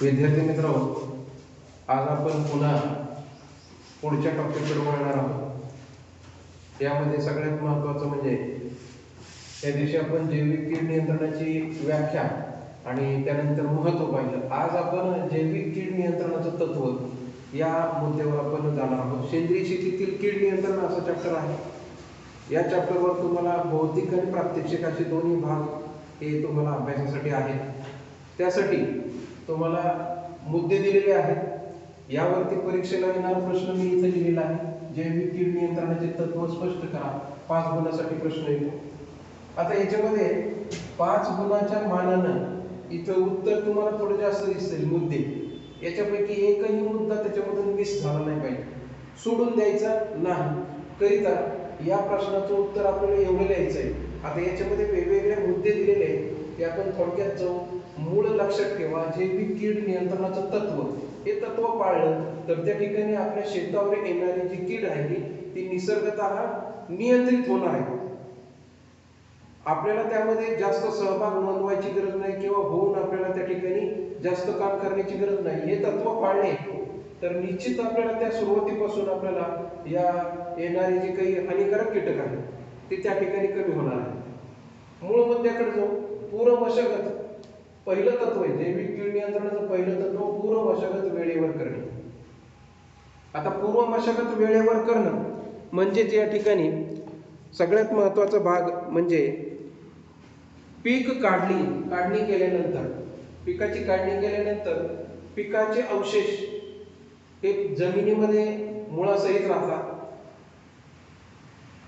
विद्यार्थी मित्र आज आपण पुन्हा पुढच्या टॉपिककडे वळणार आहोत. यामध्ये सगळ्यात महत्त्वाचं म्हणजे त्या दिवशी आपण जैविक कीड नियंत्रणाची व्याख्या आणि त्यानंतर महत्त्व पाहिलं. आज आपण जैविक कीड नियंत्रणाचं तत्व या मुद्द्यावर आपण जाणार आहोत. सेंद्रिय शेतीतील कीड नियंत्रण असं चॅप्टर आहे. या चॅप्टरवर तुम्हाला भौतिक आणि प्रात्यक्षिक असे दोन्ही भाग हे तुम्हाला अभ्यासासाठी आहेत. त्यासाठी तुम्हाला मुद्दे दिलेले आहेत. यावरती परीक्षेला येणार प्रश्न मी इथे लिहिलेला आहे. जैविक कीड नियंत्रणाचे तत्व स्पष्ट करा. पाच गुणासाठी प्रश्न येतो. आता याच्यामध्ये पाच गुणाच्या मानानं इथं उत्तर तुम्हाला थोडं जास्त दिसतील मुद्दे. याच्यापैकी एकही मुद्दा त्याच्यामधून मिस झाला नाही पाहिजे. सोडून द्यायचा नाही. करिता या प्रश्नाचं उत्तर आपल्याला एवढं लिहायचं आहे आता याच्यामध्ये वेगवेगळे मुद्दे दिलेले आहेत ते आपण थोडक्यात जाऊ. मूळ लक्षात ठेवा जैविक कीड नियंत्रणाचं तत्व हे तत्व पाळलं तर त्या ठिकाणी आपल्या शेतावर येणारी जी कीड आहे ती निसर्गतः नियंत्रित होणार आहे. आपल्याला त्यामध्ये जास्त सहभाग नोंदवायची गरज नाही किंवा होऊन आपल्याला त्या ठिकाणी जास्त काम करण्याची गरज नाही. हे तत्व पाळणे तर निश्चित आपल्याला त्या सुरुवातीपासून आपल्याला या येणारे जे काही हानिकारक कीटक आहेत ते त्या ठिकाणी कमी होणार आहे मूळ मुद्द्याकडे जाऊ. पूर मशागत पहिलं तत्व आहे जैविक कीड नियंत्रणाचं पहिलं तत्व पूर्व मशागत वेळेवर करणे. आता पूर्व मशागत वेळेवर करणं म्हणजेच या ठिकाणी सगळ्यात महत्त्वाचा भाग म्हणजे पीक काढणी काढणी केल्यानंतर पिकाची काढणी केल्यानंतर पिकाचे अवशेष हे जमिनीमध्ये मुळासहित राहतात.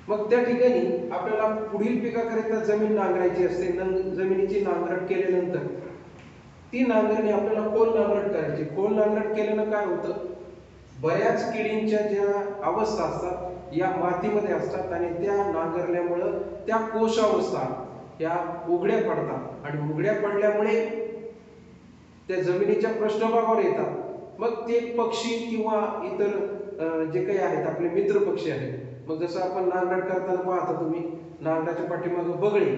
मग त्या ठिकाणी आपल्याला पुढील पिकाकरिता जमीन नांगरायची असते नंग जमिनीची नांगरट केल्यानंतर ती नांगरणी आपल्याला खोल नांगरट करायची. खोल नांगरट केल्यानं काय होतं? बऱ्याच किडींच्या ज्या अवस्था असतात या मातीमध्ये असतात आणि त्या नांगरल्यामुळं त्या कोशावस्था या उघड्या पडतात. आणि उघड्या पडल्यामुळे त्या जमिनीच्या पृष्ठभागावर येतात. मग ते पक्षी किंवा इतर जे काही आहेत आपले मित्र पक्षी आहेत मग जसं आपण नांगरट करताना पाहता तुम्ही नांगराच्या पाठीमागं बगळे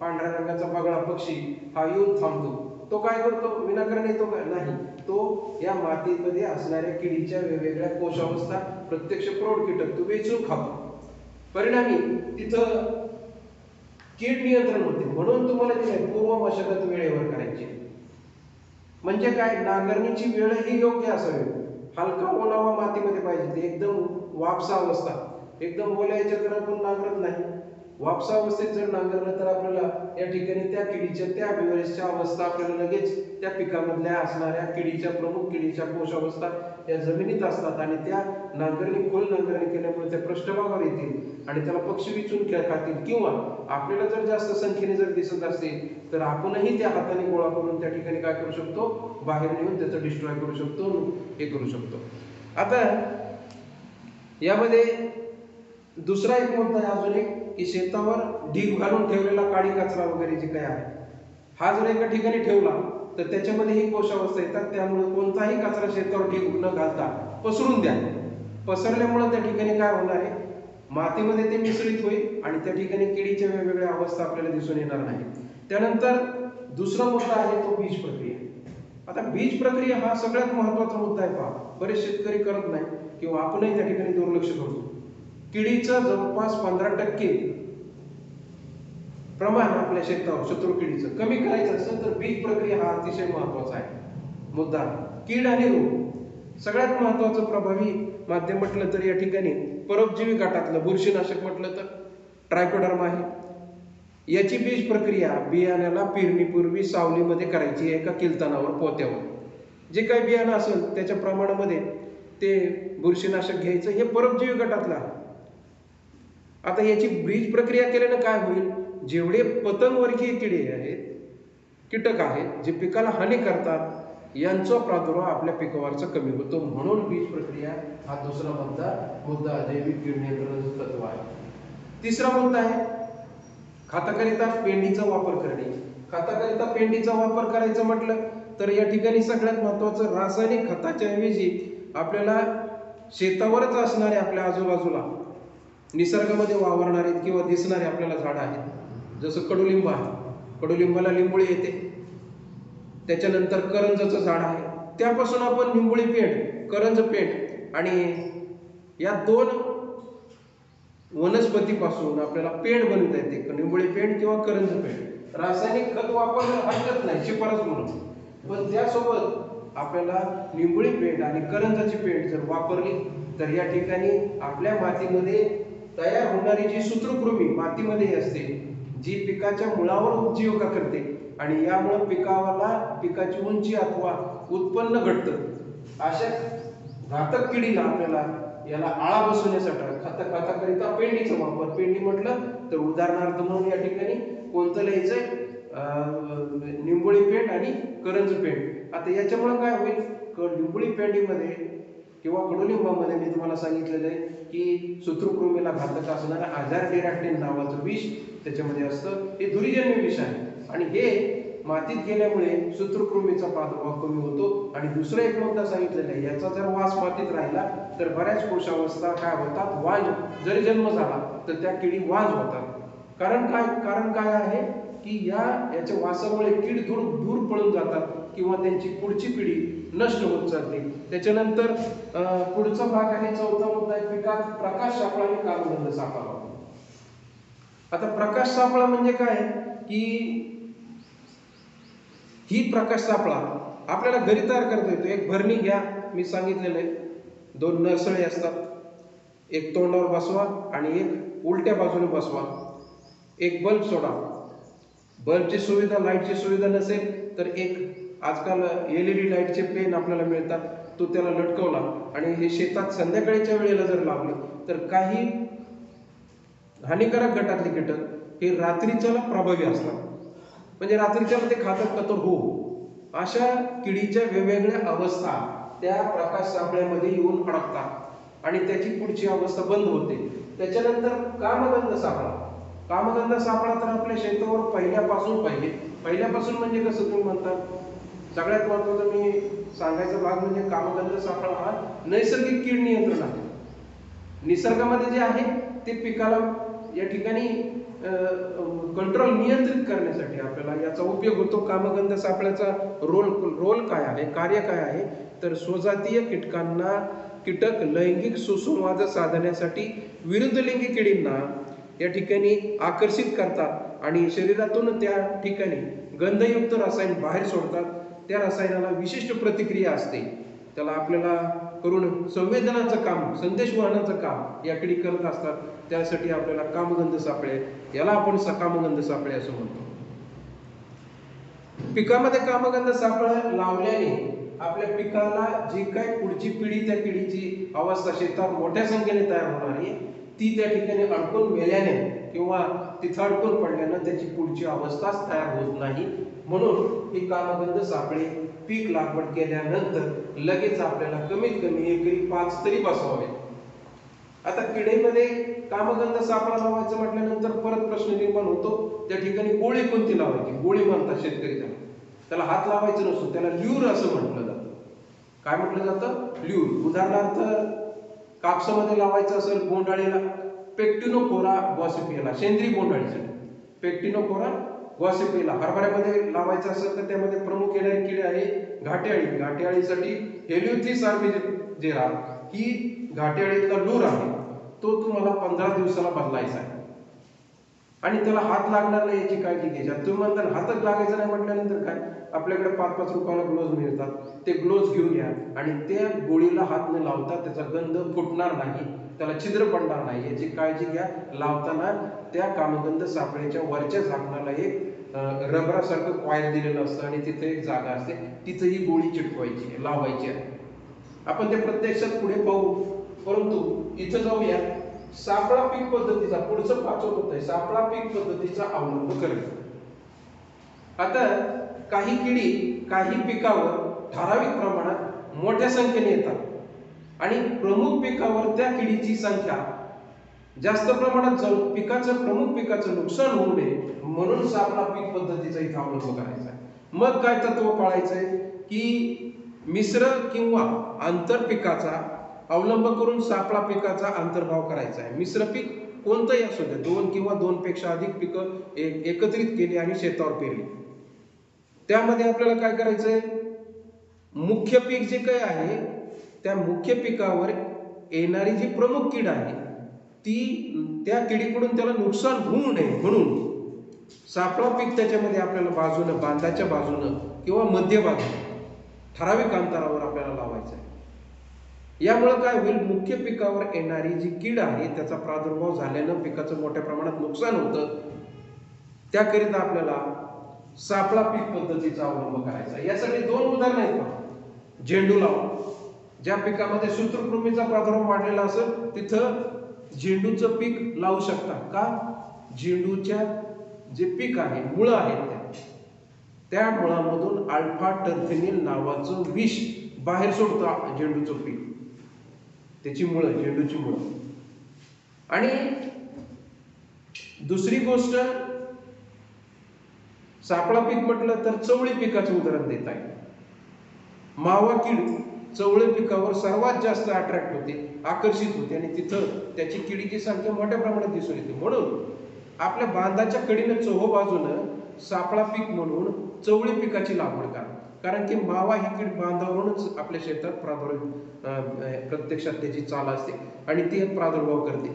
पांढऱ्या रंगाचा बगळा पक्षी हा येऊन थांबतो. तो काय करतो? विनाकारण येतो का? नाही. तो या मातीमध्ये असणाऱ्या किडीच्या वेगवेगळ्या कोशावस्था प्रत्यक्ष प्रौढ कीटक तो वेचून खातो. परिणामी तिथं कीड नियंत्रण होते. म्हणून तुम्हाला दिलंय पूर्व मशागत वेळेवर करायची. म्हणजे काय? नांगरणीची वेळ ही योग्य असावी. हलका ओलावा मातीमध्ये पाहिजे. ते एकदम वापसा अवस्था. एकदम ओल्या तर आपण नांगरत नाही. वापसा अवस्थेत जर नांगरलं तर आपल्याला या ठिकाणी त्या किडीच्या त्या बिवरेजच्या अवस्था आपल्याला लगेच त्या पिकामधल्या असणाऱ्या किडीच्या प्रमुख किडीच्या कोशावस्था या जमिनीत असतात आणि त्या नांगरणी खोल नांगरणी केल्यामुळे त्या पृष्ठभागावर येतील आणि त्याला पक्षी विचून खातील. किंवा आपल्याला जर जास्त संख्येने जर दिसत असतील तर आपणही त्या हाताने गोळा करून त्या ठिकाणी काय करू शकतो? बाहेर नेऊन त्याचं डिस्ट्रॉय करू शकतो हे करू शकतो. आता यामध्ये दुसरा एक मुद्दा आहे अजून एक की शेतावर ढीग घालून ठेवलेला काळी कचरा वगैरे जे काही आहे हा जर एका ठिकाणी ठेवला तर त्याच्यामध्ये ही कोशावस्था येतात. त्यामुळे कोणताही कचरा शेतावर ढीग न घालता पसरून द्या. पसरल्यामुळे त्या ठिकाणी काय होणार आहे? मातीमध्ये ते मिसळीत होईल आणि त्या ठिकाणी किडीच्या वेगवेगळ्या अवस्था आपल्याला दिसून येणार नाही. त्यानंतर दुसरा मुद्दा आहे तो बीज प्रक्रिया. आता बीज प्रक्रिया हा सगळ्यात महत्त्वाचा मुद्दा आहे पहा. बरेच शेतकरी करत नाही किंवा आपणही त्या ठिकाणी दुर्लक्ष करतो. किडीचं जवळपास पंधरा टक्के प्रमाण आपल्या शेतावर शत्रू किडीचं. कमी करायचं असेल तर बीज प्रक्रिया हा अतिशय महत्त्वाचा आहे. मुद्दा कीड आणि रोग. सगळ्यात महत्वाचं प्रभावी माध्यम म्हटलं तर या ठिकाणी परोपजीवी गटातलं बुरशीनाशक म्हटलं तर ट्रायकोडर्मा आहे. याची बीज प्रक्रिया बियाण्याला पेरणीपूर्वी सावलीमध्ये करायची आहे एका किलतानावर पोत्यावर? जे काही बियाणं असेल त्याच्या प्रमाणामध्ये ते बुरशीनाशक घ्यायचं. हे परोपजीवी गटातलं आहे. आता याची बीज प्रक्रिया केल्यानं काय होईल? जेवढे पतंगवर्गीय किडे आहेत कीटक आहेत जे पिकाला हानी करतात यांचा प्रादुर्भाव आपल्या पिकावरचा कमी होतो. म्हणून बीज प्रक्रिया हा दुसरा मुद्दा मुद्दा जैविक कीड नियंत्रणाचं तत्व आहे. तिसरा मुद्दा आहे खताकरिता पेंडीचा वापर करणे. खाताकरिता पेंडीचा वापर करायचं म्हटलं तर या ठिकाणी सगळ्यात महत्वाचं रासायनिक खताच्या ऐवजी आपल्याला शेतावरच असणारे आपल्या आजूबाजूला निसर्गामध्ये वावरणारे किंवा दिसणारे आपल्याला झाडं आहेत. जसं कडुलिंब आहे. कडुलिंबाला लिंबोळी येते. त्याच्यानंतर करंजाचं झाड आहे. त्यापासून आपण निंबोळी पेंट करंज पेंट आणि या दोन वनस्पतीपासून आपल्याला पेंट बनवता येते. निंबोळी पेंट किंवा करंज पेंट रासायनिक खत वापरणं हरकत नाही शिफारस म्हणून. पण त्यासोबत आपल्याला निंबोळी पेंट आणि करंजाची पेंट जर वापरली तर या ठिकाणी आपल्या मातीमध्ये तयार होणारी जी सूत्रकृमी मातीमध्ये असते जी पिकाच्या मुळावर उपजीविका करते आणि यामुळे पिकाला पिकाची उंची अथवा उत्पन्न घटतं. अशा घातक किडीला आपल्याला याला आळा बसवण्यासाठी खाता खाताकरिता पेंडीचा वापर. पेंडी म्हटलं तर उदाहरणार्थ म्हणून या ठिकाणी कोणतं लिहायचंय? अं, निंबोळी पेंट आणि करंज पेंट आता याच्यामुळे काय होईल? क- निंबोळी पेंडीमध्ये किंवा कडुलिंबामध्ये मी तुम्हाला सांगितलेलं आहे की सूत्रकृमीला घातक असणारं आजार डेरॅक्टिन नावाचं विष त्याच्यामध्ये असतं. हे दुर्जन्य विष आहे. आणि हे मातीत गेल्यामुळे सूत्रकृमीचा प्रादुर्भाव कमी होतो. आणि दुसरं एक मुद्दा सांगितलेला आहे याचा जर वास मातीत राहिला तर बऱ्याच कोशावस्था काय होतात? वाज. जरी जन्म झाला तर त्या किडी वाज होतात. कारण काय? कारण काय आहे? की या याच्या वासामुळे कीड दूर दूर पळून जातात किंवा त्यांची पुढची पिढी नष्ट होत जाते त्याच्यानंतर पुढचा भाग आहे चौथा मुद्दा आहे पिकात प्रकाश सापळा आणि कामगंध सापळा. आता प्रकाश सापळा म्हणजे काय? की ही प्रकाश सापळा आपल्याला घरी तयार करता येतो. एक भरणी घ्या मी सांगितलेलं आहे. दोन नरसळे असतात. एक तोंडावर बसवा आणि एक उलट्या बाजूने बसवा. एक बल्ब सोडा. बल्बची सुविधा लाईटची सुविधा नसेल तर एक आजकाल एल ई डी लाईटचे पेन आपल्याला मिळतात तो त्याला लटकवला आणि हे शेतात संध्याकाळीच्या वेळेला जर लावलं तर काही हानिकारक गटातले कीटक हे रात्रीच्याला प्रभावी असतात. म्हणजे रात्रीच्याला ते खातात का तर हो. अशा किडीच्या वेगवेगळ्या अवस्था त्या प्रकाश सापळ्यामध्ये येऊन अडकतात आणि त्याची पुढची अवस्था बंद होते. त्याच्यानंतर कामगंध सापळा. कामगंध सापळा तर आपल्या शेतावर पहिल्यापासून पाहिजे. पहिल्यापासून म्हणजे कसं तुम्ही म्हणता? सगळ्यात महत्वाचं मी सांगायचा भाग म्हणजे कामगंध सापळा हा नैसर्गिक कीड नियंत्रण आहे. निसर्गामध्ये जे आहे ते पिकाला या ठिकाणी कंट्रोल नियंत्रित करण्यासाठी आपल्याला याचा उपयोग होतो. कामगंध सापळ्याचा रोल रोल काय आहे? कार्य काय आहे? तर स्वजातीय कीटकांना कीटक लैंगिक सुसंवाद साधण्यासाठी विरुद्ध लिंगी किडींना या ठिकाणी आकर्षित करतात आणि शरीरातून त्या ठिकाणी गंधयुक्त रसायन बाहेर सोडतात. त्या रसायनाला विशिष्ट प्रतिक्रिया असते. त्याला आपल्याला करून संवेदनाचं काम संदेश वाहनाचं काम या करत असतात. त्यासाठी आपल्याला कामगंध सापळे याला आपण सकामगंध कामगंध सापळे असं म्हणतो. पिकामध्ये कामगंध सापळा लावल्याने आपल्या पिकाला जी काय पुढची पिढी त्या पिढीची अवस्था शेतात मोठ्या संख्येने तयार होणार आहे ती त्या ठिकाणी अडकून मेल्याने किंवा तिथं अडकून पडल्यानं त्याची पुढची अवस्थाच तयार होत नाही. म्हणून ही कामगंध सापळे पीक लागवड केल्यानंतर लगेच आपल्याला कमीत कमी एकरी पाच तरी बसवावे आता किडेमध्ये कामगंध सापळा लावायचं म्हटल्यानंतर परत प्रश्न निर्माण होतो. त्या ठिकाणी गोळी कोणती लावायची? गोळी म्हणतात शेतकरी त्याला. त्याला हात लावायचं नसतो त्याला ल्यूर असं म्हटलं जातं. काय म्हटलं जातं? ल्यूर. उदाहरणार्थ कापसामध्ये लावायचं असेल बोंडाळीला पेक्टिनोकोरा गॉसिपियाला सेंद्रिय बोंडाळीसाठी पेक्टिनोकोरा गॉसिपियाला हरभऱ्यामध्ये लावायचं असेल तर त्यामध्ये प्रमुख येणारी किडे आहे घाट्याळी. घाट्याळीसाठी हेलिओथिस आर्मिजेरा ही घाट्याळीतला लूर आहे. तो तुम्हाला पंधरा दिवसाला बदलायचा आहे. आणि त्याला हात लागणार नाही याची काळजी घ्यायची तुम्ही म्हणता हातच लागायचं नाही म्हटल्यानंतर काय? आपल्याकडे पाच पाच रुपयाला ग्लोव्ज मिळतात. ते ग्लोव्ज घेऊन या. आणि त्या गोळीला हात न लावता त्याचा गंध फुटणार नाही. त्याला छिद्र पडणार नाही. याची काळजी घ्या. लावताना त्या कामगंध सापळ्याच्या वरच्या झाकणाला एक रबरासारखं कॉईल दिलेलं असतं आणि तिथे एक जागा असते. तिथं ही गोळी चिटकवायची आहे, लावायची आहे. आपण ते प्रत्यक्षात पुढे पाहू. परंतु इथं जाऊया. सापळा पीक पद्धतीचा पुढचं पाचवत होत आहे सापळा पीक पद्धतीचा अवलंब करेल. आता काही किडी काही पिकावर ठराविक प्रमाणात मोठ्या संख्येने येतात. आणि प्रमुख पिकावर त्या किडीची संख्या जास्त प्रमाणात जाऊन पिकाचं प्रमुख पिकाचं नुकसान होऊ नये म्हणून सापळा पीक पद्धतीचा इथे अवलंब करायचा आहे. मग काय तत्व पाळायचंय? की मिश्र किंवा आंतर पिकाचा अवलंब करून सापळा पिकाचा अंतर्भाव करायचा आहे. मिश्र पीक कोणतंही असू दे दोन किंवा दोन पेक्षा अधिक पिकं एक एकत्रित केली आणि शेतावर पेरली. त्यामध्ये आपल्याला काय करायचंय? मुख्य पीक जे काही आहे त्या मुख्य पिकावर येणारी जी प्रमुख कीड आहे ती त्या किडीकडून त्याला नुकसान होऊ नये म्हणून सापळा पीक त्याच्यामध्ये आपल्याला बाजूनं बांधाच्या बाजूनं किंवा मध्य बाजूनं ठराविक अंतरावर आपल्याला लावायचं आहे यामुळं काय होईल? मुख्य पिकावर येणारी जी कीड आहे त्याचा प्रादुर्भाव झाल्यानं पिकाचं मोठ्या प्रमाणात नुकसान होतं. त्याकरिता आपल्याला सापळा पीक पद्धतीचा अवलंब करायचा यासाठी दोन उदाहरणं आहेत झेंडू लावा ज्या पिकामध्ये सूत्रकृमीचा प्रादुर्भाव वाढलेला असेल तिथं झेंडूचं पीक लावू शकता. का? झेंडूच्या जे पीक आहे मुळं आहेत त्या. त्या मुळामधून अल्फा टर्फिनिल नावाचं विष बाहेर सोडतं झेंडूचं पीक. त्याची मुळं झेंडूची मुळं. आणि दुसरी गोष्ट सापळा पीक म्हटलं तर चवळी पिकाचं उदाहरण देत आहे. मावा कीड चवळे पिकावर सर्वात जास्त अट्रॅक्ट होते आकर्षित होते आणि तिथं त्याची किडीची संख्या मोठ्या प्रमाणात दिसून येते. म्हणून आपल्या बांधाच्या कडीनं चोहो बाजूनं सापळा पीक म्हणून चवळी पिकाची लागवड करा. कारण की मावा ही कीड बांधावरूनच आपल्या शेतात प्रादुर्भाव प्रत्यक्षात त्याची चाल असते आणि ती प्रादुर्भाव करते.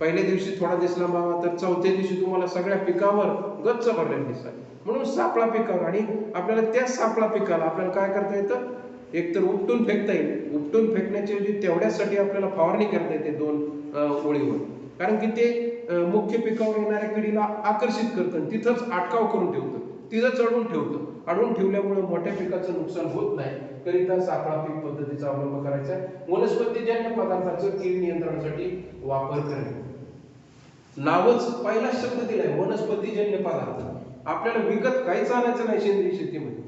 पहिल्या दिवशी थोडा दिसला मावा तर चौथ्या दिवशी तुम्हाला सगळ्या पिकावर गच्च भरलेला दिसतात. म्हणून सापळा पिकावर आणि आपल्याला त्या सापळा पिकाला आपल्याला काय करता येतं? एक तर उपटून फेकता येईल. उपटून फेकण्याच्या ऐवजी तेवढ्यासाठी आपल्याला फवारणी करता येते दोन ओळीवर. कारण की ते मुख्य पिकावर येणाऱ्या किडीला आकर्षित करतं तिथंच अटकाव करून ठेवतं. तिथं चढून ठेवतो. अडवून ठेवल्यामुळे मोठ्या पिकाचं नुकसान होत नाही. करिता सापळा पीक पद्धतीचा अवलंब करायचा आहे. वनस्पतीजन्य पदार्थाचं कीड नियंत्रणासाठी वापर करणे. नावच पहिला शब्द दिलाय वनस्पतीजन्य पदार्थ. आपल्याला विकत काहीच आणायचं नाही सेंद्रिय शेतीमध्ये.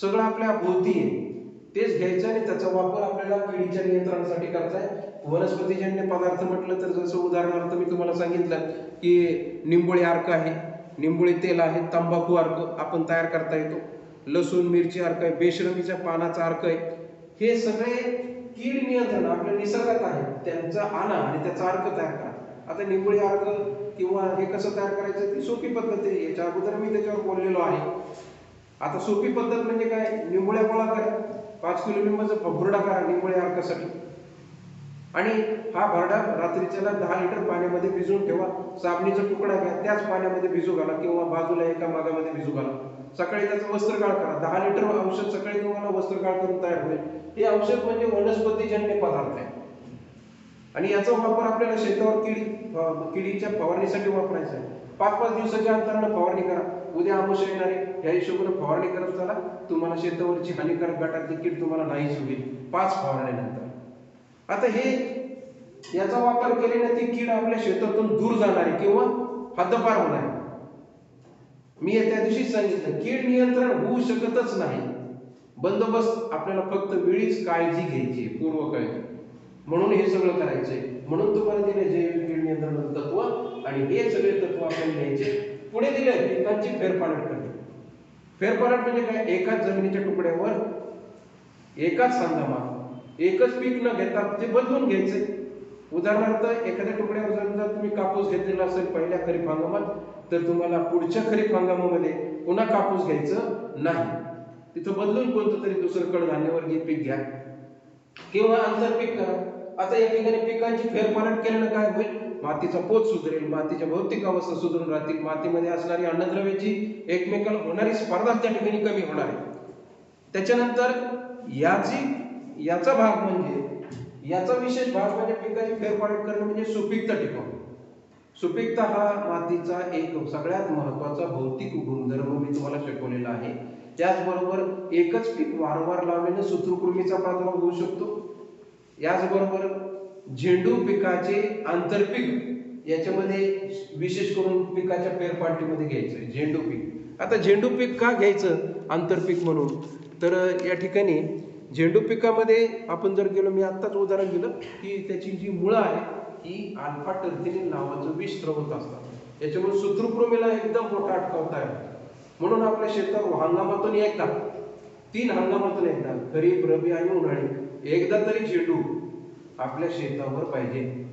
सगळं आपल्या भोवती आहे. तेच घ्यायचं आणि त्याचा वापर आपल्याला किडीच्या नियंत्रणासाठी करायचा आहे. वनस्पतीजन्य पदार्थ म्हटलं तर जसं उदाहरणार्थ मी तुम्हाला सांगितलं की निंबोळी अर्क आहे. निंबोळी तेल आहे तंबाखू अर्क आपण तयार करता येतो. लसूण मिरची अर्क आहे बेशरमीच्या पानाचा अर्क आहे. हे सगळे कीड नियंत्रण आपल्या निसर्गात आहे. त्यांचा आणा आणि त्याचा अर्क तयार करा. आता निंबोळी अर्क किंवा हे कसं तयार करायचं ती सोपी पद्धत आहे. याच्या अगोदर मी त्याच्यावर बोललेलो आहे. आता सोपी पद्धत म्हणजे काय? निंबुळ्या गोळा करा पाच किलो लिंबाचा भुरडा करा निंबोळ्या अर्कासाठी. आणि हा भरडा रात्रीच्याला दहा लिटर पाण्यामध्ये भिजवून ठेवा. साबणीचा तुकडा घ्या त्याच पाण्यामध्ये भिजू घाला किंवा बाजूला एका मागामध्ये भिजू घाला. सकाळी त्याचं वस्त्रकाळ करा. दहा लिटर औषध सकाळी तुम्हाला वस्त्रकाळ करून तयार होईल. हे औषध म्हणजे वनस्पतीजन्य पदार्थ आहे. आणि याचा वापर आपल्याला शेतावर किडी किडीच्या फवारणीसाठी वापरायचा आहे. पाच पाच दिवसाच्या अंतरानं फवारणी करा. उद्या आमुष आहे. ह्या हिशोबाने फवारणी करत चला. तुम्हाला शेतावरची हानिकारक गटातली कीड तुम्हाला नाहीच होईल. पाच फवारणीनंतर. आता हे याचा वापर केल्याने ती कीड आपल्या शेतातून दूर जाणार आहे किंवा हद्दपार होणार. आहे मी त्या दिवशी सांगितलं कीड नियंत्रण होऊ शकतच नाही. बंदोबस्त आपल्याला फक्त वेळीच काळजी घ्यायची पूर्व काळजी म्हणून हे सगळं करायचंय. म्हणून तुम्हाला दिले जैविक कीड नियंत्रण तत्व आणि हे सगळे तत्व आपल्याला घ्यायचे पुढे दिले पिकांची फेरपालट करणे. फेरपालट म्हणजे काय? एकाच जमिनीच्या तुकड्यावर एकाच हंगामात एकच पीक न घेता ते बदलून घ्यायचे. उदाहरणार्थ एखाद्या तुकड्यावर जर तुम्ही कापूस घेतलेला असेल पहिल्या खरीप हंगामात तर तुम्हाला पुढच्या खरीप हंगामामध्ये पुन्हा कापूस घ्यायचं नाही. तिथं बदलून कोणतं तरी दुसरं कडधान्यवर्गीय पीक घ्या. किंवा आंतरपीक करा. आता या ठिकाणी पिकांची फेरफारट केल्यानं काय होईल? मातीचा पोत सुधरेल मातीच्या भौतिक अवस्था सुधरून राहतील. मातीमध्ये असणारी अन्नद्रव्याची एकमेकांना होणारी स्पर्धा त्या ठिकाणी कमी होणार आहे. त्याच्यानंतर याची याचा भाग म्हणजे याचा विशेष भाग म्हणजे पिकाची फेरफारट करणं म्हणजे सुपीकता टिकवणं. सुपीकता हा मातीचा एक सगळ्यात महत्त्वाचा भौतिक गुणधर्म मी तुम्हाला शिकवलेला आहे. त्याचबरोबर एकच पीक वारंवार लावल्याने सूत्रकृमीचा प्रादुर्भाव होऊ शकतो. याचबरोबर झेंडू पिकाचे आंतरपीक याच्यामध्ये विशेष करून पिकाच्या फेरपालटीमध्ये घ्यायचं झेंडू पीक. आता झेंडू पीक का घ्यायचं आंतरपीक म्हणून? तर या ठिकाणी झेंडू पिकामध्ये आपण जर गेलो मी आत्ताच उदाहरण दिलं की त्याची जी मुळं आहे ही अल्फा टर्थिनिन नावाचं विष स्रवत असतात. याच्यामुळे सूत्रकृमीला एकदम मोठा अटकवता येतो म्हणून आपल्या शेतावर हंगामातून एकदा तीन हंगामातून एकदा खरीप रबी आणि उन्हाळी एकदा तरी झेंडू आपल्या शेतावर पाहिजे.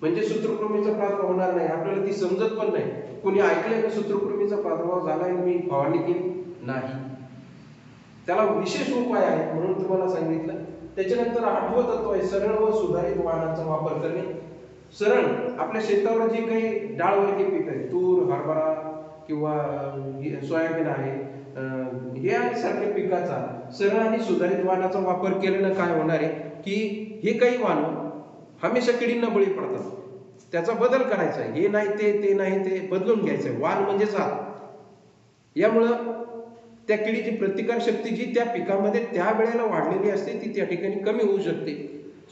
म्हणजे सूत्रकृमीचा प्रादुर्भाव होणार नाही. आपल्याला ती समजत पण नाही. कुणी ऐकलंय का सूत्रकृमीचा प्रादुर्भाव झाला आणि मी फवारणी केली. नाही. त्याला विशेष उपाय आहेत म्हणून तुम्हाला सांगितलं. त्याच्यानंतर आठवं तत्व आहे सरळ व सुधारित वाहनाचा वापर करणे. सरळ आपल्या शेतावर जे काही डाळवर्गीय पीक आहे तूर हरभरा किंवा सोयाबीन आहे यासारख्या या सारख्या पिकाचा सरळ आणि सुधारित वाहनाचा वापर केल्यानं काय होणार आहे? की हे काही वाहनं हमेशा किडींना बळी पडतात. त्याचा बदल करायचा आहे. हे नाही ते ते नाही ते बदलून घ्यायचं आहे. वाण म्हणजेच हात यामुळं त्या किडीची प्रतिकार शक्ती जी त्या पिकामध्ये त्या वेळेला वाढलेली असते ती त्या ठिकाणी कमी होऊ शकते.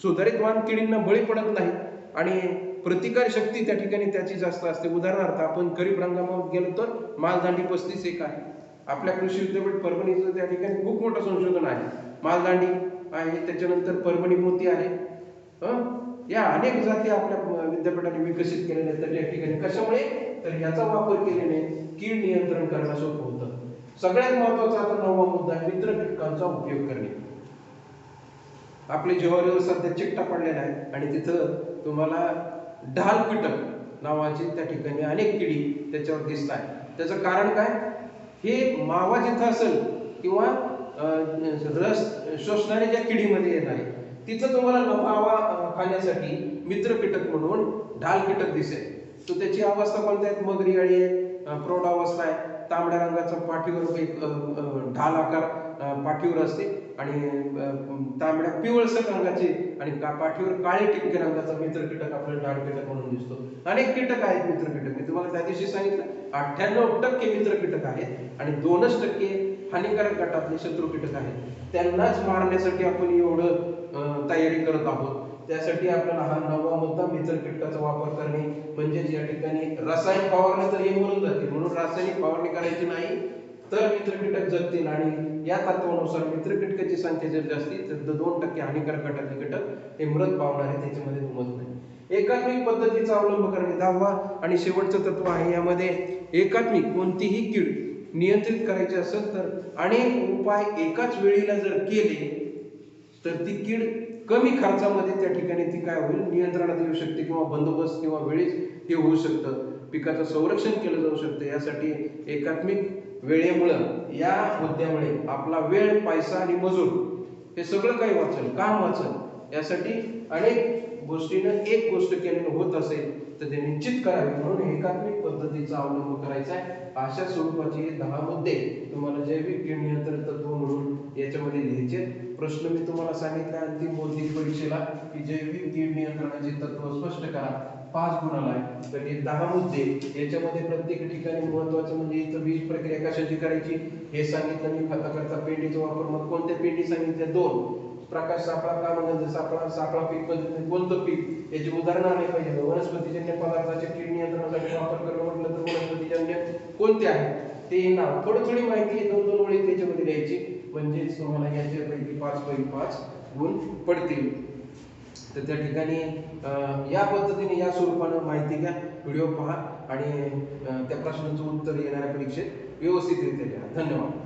सुधारित वाण किडींना बळी पडत नाही आणि प्रतिकार शक्ती त्या ठिकाणी त्याची जास्त असते. उदाहरणार्थ आपण खरीप हंगामात गेलो तर मालदांडी पस्तीस एक आहे. आपल्या कृषी विद्यापीठ परभणीचं त्या ठिकाणी खूप मोठं संशोधन आहे. मालदांडी आहे त्याच्यानंतर परभणी मोती आहे. या अनेक जाती आपल्या विद्यापीठाने विकसित केलेल्या आहेत. तर या ठिकाणी कशामुळे? तर याचा वापर केल्याने कीड नियंत्रण करणं सोपं होतं. सगळ्यात महत्त्वाचा आता नववा मुद्दा आहे मित्र कीटकांचा उपयोग करणे. आपले जेव्हा सध्या चिकटा पडलेला आहे आणि तिथं तुम्हाला ढाल कीटक नावाची त्या ठिकाणी अनेक किडी त्याच्यावर दिसत आहे त्याचं कारण काय? हे मावा जिथं असेल किंवा रस शोषणाऱ्या ज्या किडीमध्ये येणार आहे तिथं तुम्हाला नफावा खाण्यासाठी मित्र कीटक म्हणून ढाल कीटक दिसेल. तो त्याची अवस्था कोणत्या आहेत? मगरी अळी आहे प्रौढ अवस्था आहे. तांबड्या रंगाचा पाठीवर एक ढाल आकार पाठीवर असते. आणि तांबड्या पिवळसर रंगाचे आणि पाठीवर काळे टिपके रंगाचा मित्र कीटक आपल्याला ढाल कीटक म्हणून दिसतो. अनेक कीटक आहेत मित्र कीटक. मी तुम्हाला त्या दिवशी सांगितलं अठ्ठ्याण्णव टक्के मित्र कीटक आहेत आणि दोनच टक्के हानिकारक गटातले शत्रू कीटक आहेत. त्यांनाच मारण्यासाठी आपण एवढं तयारी करत आहोत. त्यासाठी आपण हा नववा मुद्दा मित्र कीटकाचा वापर करणे म्हणजेच या ठिकाणी रासायनिक फवारणी तर हे मरून जातील. म्हणून रासायनिक फवारणी करायची नाही तर मित्र कीटक जगतील आणि या तत्वानुसार मित्र कीटकाची संख्या जर जास्ती तर दोन टक्के हानिकारक गटातले कीटक हे मृत पावणार आहे त्याच्यामध्ये दुमत नाही. एकात्मिक पद्धतीचा अवलंब करणे दहावा आणि शेवटचं तत्व आहे यामध्ये एकात्मिक कोणतीही कीड नियंत्रित करायची असेल तर अनेक उपाय एकाच वेळेला जर केले तर ती कीड कमी खर्चामध्ये त्या ठिकाणी ती काय होईल? नियंत्रणात येऊ शकते किंवा बंदोबस्त किंवा वेळेस हे होऊ शकतं. पिकाचं संरक्षण केलं जाऊ शकतं. यासाठी एकात्मिक वेळेमुळं या मुद्द्यामुळे आपला वेळ पैसा आणि मजूर हे सगळं काही वाचल काम वाचल यासाठी अनेक गोष्टीनं एक गोष्ट केल्यानं होत असेल तर ते निश्चित करावे म्हणून एकात्मिक पद्धतीचा अवलंब करायचा आहे. अशा स्वरूपाचे हे दहा मुद्दे तुम्हाला जैविक कीड नियंत्रण तत्व म्हणून याच्यामध्ये लिहायचे प्रश्न मी तुम्हाला सांगितला अंतिम बौद्धिक परीक्षेला की जैविक कीड नियंत्रणाचे तत्व स्पष्ट करा. पाच गुणाला आहे. तर हे दहा मुद्दे. याच्यामध्ये प्रत्येक ठिकाणी महत्वाचं म्हणजे इथं बीज प्रक्रिया कशाची करायची हे सांगितलं. मी खताकरता पेंडीचा वापर. मग कोणत्या पेंडी सांगितल्या? दोन. प्रकाश सापळा का म्हणजे सापळा सापळा पीक पद्धतीने कोणतं पीक? याची उदाहरणं आले पाहिजे. वनस्पतीजन्य पदार्थाच्या कीड नियंत्रणासाठी वापर करणं म्हटलं तर वनस्पतीजन्य कोणते आहे? ते नाव. थोडी थोडी माहिती दोन दोन ओळी त्याच्यामध्ये द्यायची. म्हणजेच तुम्हाला याच्यापैकी पाच पैकी पाच गुण पडतील. तर त्या ठिकाणी या पद्धतीने या स्वरूपानं माहिती घ्या व्हिडिओ पहा आणि त्या प्रश्नाचं उत्तर येणाऱ्या परीक्षेत व्यवस्थितरित्या लिहा. धन्यवाद.